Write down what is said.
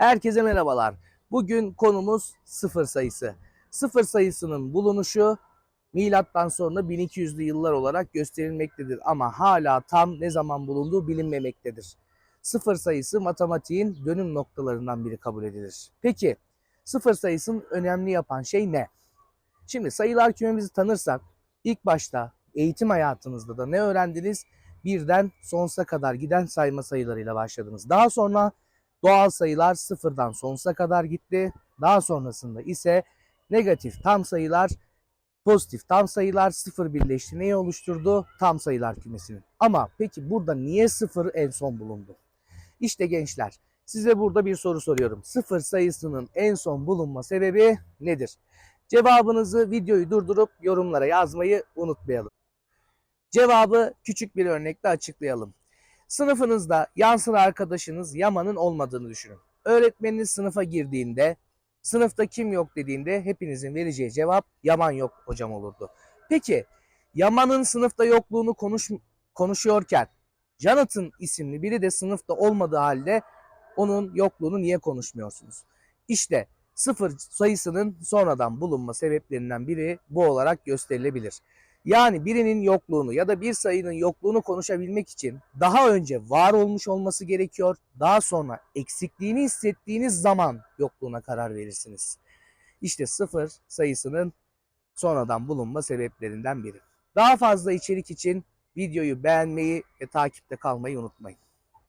Herkese merhabalar. Bugün konumuz sıfır sayısı. Sıfır sayısının bulunuşu milattan sonra 1200'lü yıllar olarak gösterilmektedir ama hala tam ne zaman bulunduğu bilinmemektedir. Sıfır sayısı matematiğin dönüm noktalarından biri kabul edilir. Peki sıfır sayısının önemli yapan şey ne? Şimdi sayılar kümemizi tanırsak ilk başta eğitim hayatınızda da ne öğrendiniz? Birden sonsuza kadar giden sayma sayılarıyla başladınız. Daha sonra doğal sayılar sıfırdan sonsuza kadar gitti. Daha sonrasında ise negatif tam sayılar, pozitif tam sayılar sıfır birleşti. Neyi oluşturdu? Tam sayılar kümesini. Ama peki burada niye sıfır en son bulundu? İşte gençler size burada bir soru soruyorum. Sıfır sayısının en son bulunma sebebi nedir? Cevabınızı videoyu durdurup yorumlara yazmayı unutmayalım. Cevabı küçük bir örnekle açıklayalım. Sınıfınızda yan sıra arkadaşınız Yaman'ın olmadığını düşünün. Öğretmeniniz sınıfa girdiğinde, sınıfta kim yok dediğinde hepinizin vereceği cevap Yaman yok hocam olurdu. Peki Yaman'ın sınıfta yokluğunu konuş, konuşuyorken Jonathan isimli biri de sınıfta olmadığı halde onun yokluğunu niye konuşmuyorsunuz? İşte sıfır sayısının sonradan bulunma sebeplerinden biri bu olarak gösterilebilir. Yani birinin yokluğunu ya da bir sayının yokluğunu konuşabilmek için daha önce var olmuş olması gerekiyor. Daha sonra eksikliğini hissettiğiniz zaman yokluğuna karar verirsiniz. İşte sıfır sayısının sonradan bulunma sebeplerinden biri. Daha fazla içerik için videoyu beğenmeyi ve takipte kalmayı unutmayın.